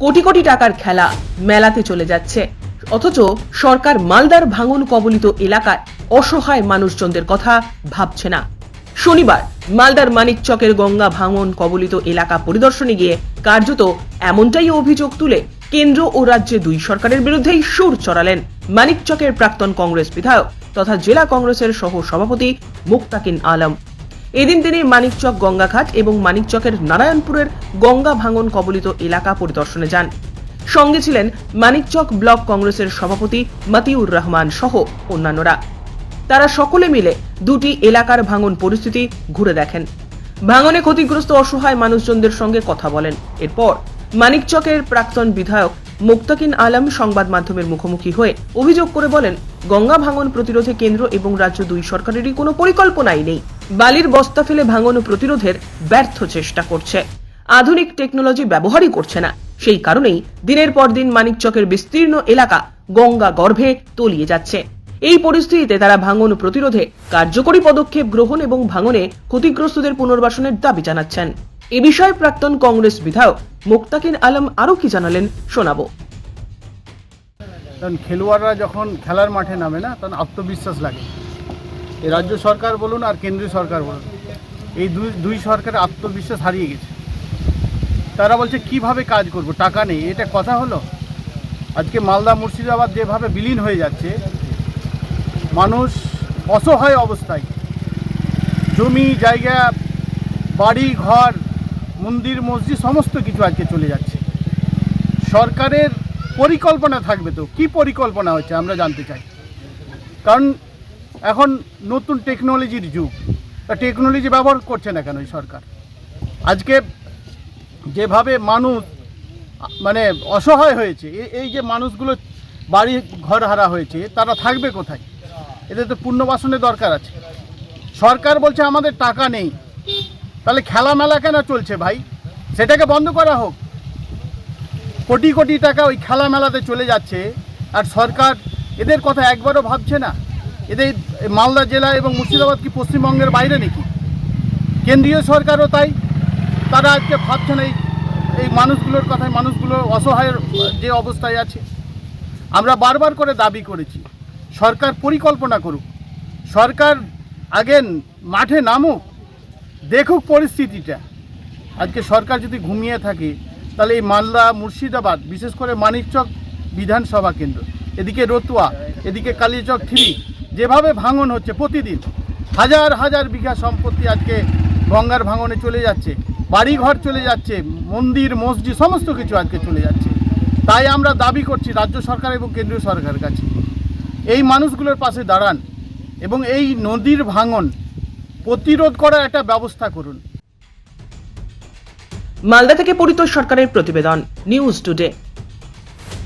কোটি কোটি টাকার খেলা মেলাতে চলে যাচ্ছে। অথচ সরকার মালদার ভাঙন কবলিত এলাকায় অসহায় মানুষজনদের কথা ভাবছে না। শনিবার মালদার মানিকচকের গঙ্গা ভাঙন কবলিত এলাকা পরিদর্শনে গিয়ে কার্যত এমনটাই অভিযোগ তুলে কেন্দ্র ও রাজ্যে দুই সরকারের বিরুদ্ধেই সুর চড়ালেন মানিকচকের প্রাক্তন কংগ্রেস বিধায়ক তথা জেলা কংগ্রেসের সহ সভাপতি মুক্তাকিন আলম। এদিন তিনি মানিকচক গঙ্গাঘাট এবং মানিকচকের নারায়ণপুরের গঙ্গা ভাঙন কবলিত এলাকা পরিদর্শনে যান। সঙ্গে ছিলেন মানিকচক ব্লক কংগ্রেসের সভাপতি মতিউর রহমান সহ অন্যান্যরা। তারা সকলে মিলে দুটি এলাকার ভাঙন পরিস্থিতি ঘুরে দেখেন। ভাঙনে ক্ষতিগ্রস্ত অসহায় মানুষজনদের সঙ্গে কথা বলেন। এরপর মানিকচকের প্রাক্তন বিধায়ক মুক্তাকিন আলম সংবাদ মাধ্যমের মুখোমুখি হয়ে অভিযোগ করে বলেন, গঙ্গা ভাঙন প্রতিরোধে কেন্দ্র এবং রাজ্য দুই সরকারেরই কোনো পরিকল্পনাই নেই। বালির বস্তা ফেলে ভাঙন প্রতিরোধের ব্যর্থ চেষ্টা করছে। আধুনিক টেকনোলজি ব্যবহারই করছে না। সেই কারণেই দিনের পর দিন মানিকচকের বিস্তীর্ণ এলাকা গঙ্গা গর্ভে তলিয়ে যাচ্ছে। এই পরিস্থিতিতে তারা ভাঙন প্রতিরোধে কার্যকরী পদক্ষেপ গ্রহণ এবং ভাঙনে ক্ষতিগ্রস্তদের পুনর্বাসনের দাবি জানাচ্ছেন। এ বিষয়ে প্রাক্তন কংগ্রেস বিধায়ক মুক্তাকিন আলম আরও কি জানালেন, শোনাবো। কারণ খেলোয়াড়রা যখন খেলার মাঠে নামে না, তখন আত্মবিশ্বাস লাগে। এই রাজ্য সরকার বলুন আর কেন্দ্রীয় সরকার বলুন, এই দুই দুই সরকারের আত্মবিশ্বাস হারিয়ে গেছে। তারা বলছে, কীভাবে কাজ করব? টাকা নেই। এটা কথা হলো? আজকে মালদা মুর্শিদাবাদ যেভাবে বিলীন হয়ে যাচ্ছে, মানুষ অসহায় অবস্থায়, জমি, জায়গা, বাড়ি, ঘর মন্দির, মসজিদ, সমস্ত কিছু আজকে চলে যাচ্ছে। সরকারের পরিকল্পনা থাকবে তো? কি পরিকল্পনা হচ্ছে আমরা জানতে চাই। কারণ এখন নতুন টেকনোলজির যুগ। তা টেকনোলজি ব্যবহার করছে না কেন এই সরকার? আজকে যেভাবে মানুষ মানে অসহায় হয়েছে এই যে মানুষগুলো বাড়ি ঘর হারা হয়েছে, তারা থাকবে কোথায়? এদের তো পুনর্বাসনের দরকার আছে। সরকার বলছে আমাদের টাকা নেই। তাহলে খেলা মেলা কেন চলছে ভাই? সেটাকে বন্ধ করা হোক। কোটি কোটি টাকা ওই খেলা মেলাতে চলে যাচ্ছে, আর সরকার এদের কথা একবারও ভাবছে না। এদের মালদা জেলা এবং মুর্শিদাবাদ কি পশ্চিমবঙ্গের বাইরে নাকি? কেন্দ্রীয় সরকারও তাই, তারা আজকে ভাবছে না এই মানুষগুলোর কথায়, মানুষগুলো অসহায়ের যে অবস্থায় আছে। আমরা বারবার করে দাবি করেছি, সরকার পরিকল্পনা করুক। সরকার আগে মাঠে নামুক দেখুক পরিস্থিতিটা। আজকে সরকার যদি ঘুমিয়ে থাকে, তাহলে এই মালদা, মুর্শিদাবাদ, বিশেষ করে মানিকচক বিধানসভা কেন্দ্র, এদিকে রতুয়া, এদিকে কালীচক থ্রি, যেভাবে ভাঙন হচ্ছে প্রতিদিন, হাজার হাজার বিঘা সম্পত্তি আজকে গঙ্গার ভাঙনে চলে যাচ্ছে, বাড়িঘর চলে যাচ্ছে, মন্দির, মসজিদ, সমস্ত কিছু আজকে চলে যাচ্ছে। তাই আমরা দাবি করছি রাজ্য সরকার এবং কেন্দ্রীয় সরকারের কাছে। এই মানুষগুলোর পাশে দাঁড়ান এবং এই নদীর ভাঙন প্রতিরোধ করার একটা ব্যবস্থা করুন। মালদা থেকে পরিতোষ সরকারের প্রতিবেদন নিউজ টুডে।